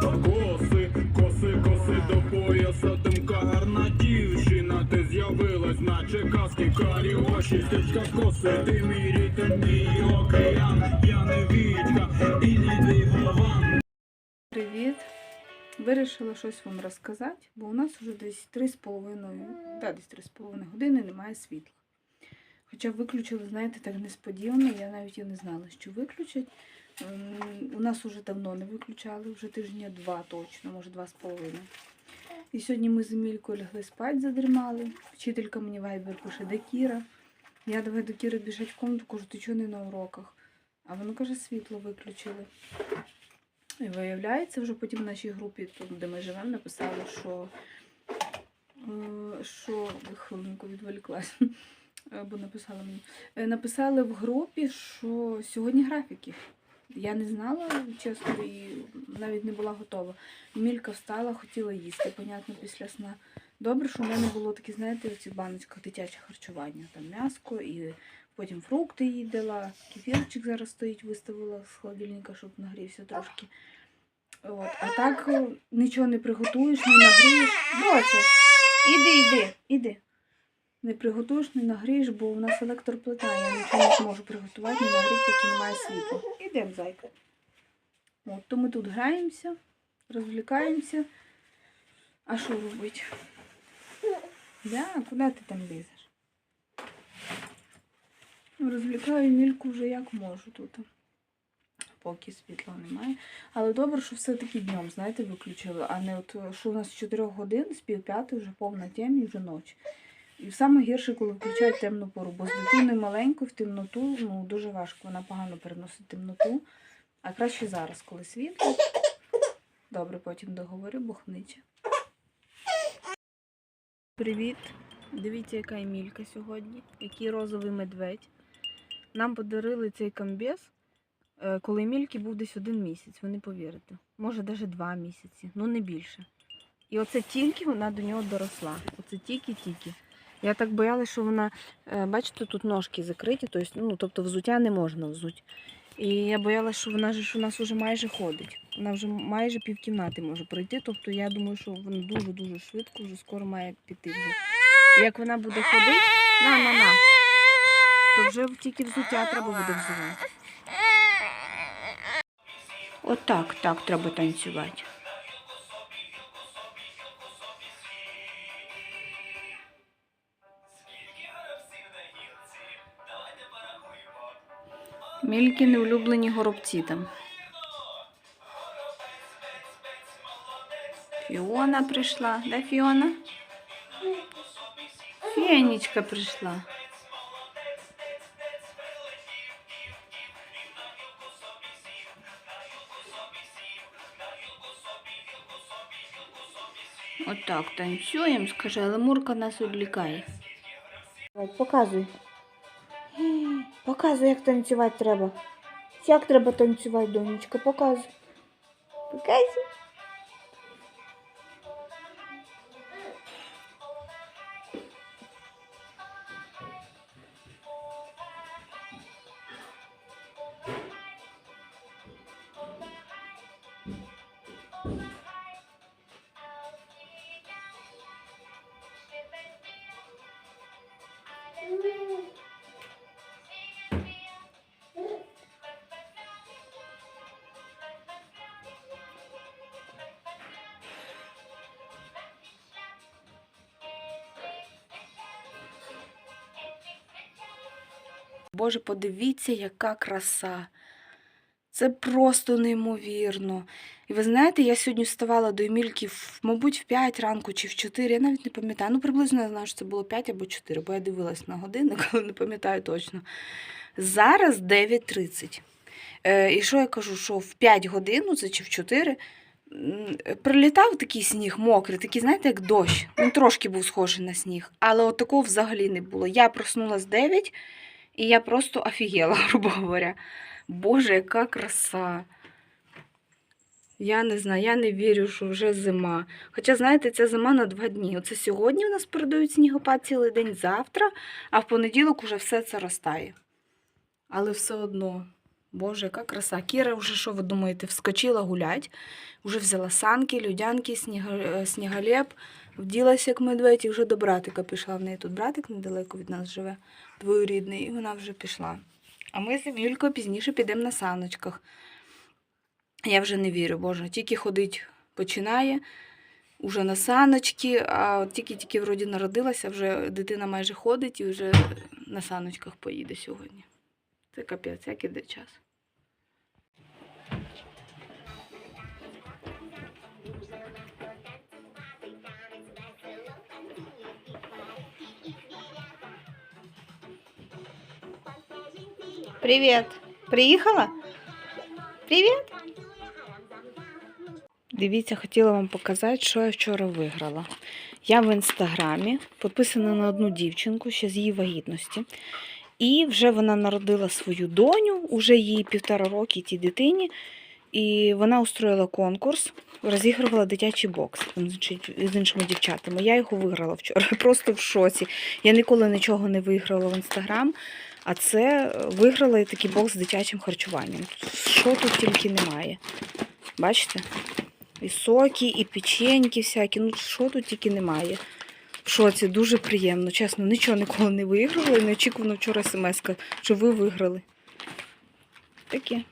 Коси, коси, коси до пояса, думка гарна дівчина, ти з'явилась, наче казки, карі очі, стежка коси, ти мій рітм, мій океан, я не вітька, і не вован. Привіт! Вирішила щось вам розказати, бо у нас вже десь 3,5, да, десь 3,5 години немає світла. Хоча виключили, знаєте, так несподівано, я навіть і не знала, що виключать. У нас вже давно не виключали, вже тижня два точно, може два з половиною. І сьогодні ми з Емількою лягли спати, задрімали. Вчителька мені вайбер пише, де Кіра. Я давай до Кіри біжать в комнату, кажу, ти чого не на уроках? А вона каже, світло виключили. І виявляється, вже потім в нашій групі, тут, де ми живемо, написали, що, е, що хвилинку відволіклась. Е, Бо написала мені. Е, Написали в групі, що сьогодні графіки. Я не знала, чесно, і навіть не була готова. Мілька встала, хотіла їсти, понятно, після сна. Добре, що в мене було такі, знаєте, в цих баночках дитяче харчування. Там м'яско і потім фрукти їй. Кефірчик зараз стоїть, виставила з холодильника, щоб нагрівся трошки. От. А так нічого не приготуєш, не нагрієш. Доця, іди, іди, іди. Не приготуєш, не нагрієш, бо у нас електроплита, я нічого не зможу приготувати, не нагріти, поки немає світла. Ідемо, зайка. От, то ми тут граємося, розвлікаємося. А що робити? Да, куди ти там лізеш? Розвлікаю мільку вже як можу тут. Поки світла немає. Але добре, що все-таки днем, знаєте, виключили, а не от що у нас з 4 годин, з пів п'ятої вже повна темі, вже ніч. І саме гірше, коли включають темну пору, бо з дитиною маленькою в темноту ну, дуже важко, вона погано переносить темноту. А краще зараз, коли світло. Добре, потім договорю, бо хниче. Привіт! Дивіться, яка Емілька сьогодні, який розовий медведь. Нам подарили цей комбез, е, коли Емільки був десь один місяць, ви не повірите. Може, навіть два місяці, ну не більше. І оце тільки вона до нього доросла. Оце тільки-тільки. Я так боялася, що вона, е, бачите, тут ножки закриті, тобто, ну, тобто взуття не можна взути. І я боялася, що вона ж у нас вже майже ходить. Вона вже майже півкімнати може пройти. Тобто я думаю, що вона дуже-дуже швидко, вже скоро має піти вже. Як вона буде ходити, на, на, на, то вже тільки взуття треба буде взувати. Отак, так треба танцювати. Мількіни улюблені горобці там. Фіона прийшла. Да, Фіона? Фенечка прийшла. Отак танцюємо, скаже, але Мурка нас відлікає. Показуй. Показуй, як танцювати треба. Як треба танцювати, донечка, показуй. Показуй. Боже, подивіться, яка краса. Це просто неймовірно. І ви знаєте, я сьогодні вставала до Емільки, мабуть, в 5 ранку чи в 4, я навіть не пам'ятаю. Ну, приблизно я знаю, що це було 5 або 4, бо я дивилась на годинник, але не пам'ятаю точно. Зараз 9.30. Е, і що я кажу, що в 5 годин, ну це чи в 4, прилітав такий сніг мокрий, такий, знаєте, як дощ. Він трошки був схожий на сніг, але от такого взагалі не було. Я проснулась 9, і я просто офігела, грубо говоря. Боже, яка краса. Я не знаю, я не вірю, що вже зима. Хоча, знаєте, ця зима на два дні. Оце сьогодні у нас передають снігопад цілий день завтра, а в понеділок уже все це розтає. Але все одно Боже, яка краса. Кіра вже, що ви думаєте, вскочила гулять, вже взяла санки, людянки, сніга, е, сніголєб, вділася як медведь і вже до братика пішла. В неї тут братик недалеко від нас живе, двоюрідний, і вона вже пішла. А ми з Емількою пізніше підемо на саночках. Я вже не вірю, Боже, тільки ходить починає, уже на саночки, а тільки-тільки вроді народилася, вже дитина майже ходить і вже на саночках поїде сьогодні. Це капець, як іде час. Привіт. Приїхала? Привіт. Дивіться, хотіла вам показати, що я вчора виграла. Я в інстаграмі підписана на одну дівчинку ще з її вагітності. І вже вона народила свою доню, уже їй півтора роки тій дитині. І вона устроїла конкурс, розігрувала дитячий бокс з іншими дівчатами. Я його виграла вчора, просто в шоці. Я ніколи нічого не виграла в інстаграм, а це е, виграла і такий бокс з дитячим харчуванням. Що тут тільки немає. Бачите? І соки, і печеньки всякі. Ну що тут тільки немає. В шоці, дуже приємно. Чесно, нічого ніколи не виграла і неочікувано вчора смс, що ви виграли. Таке.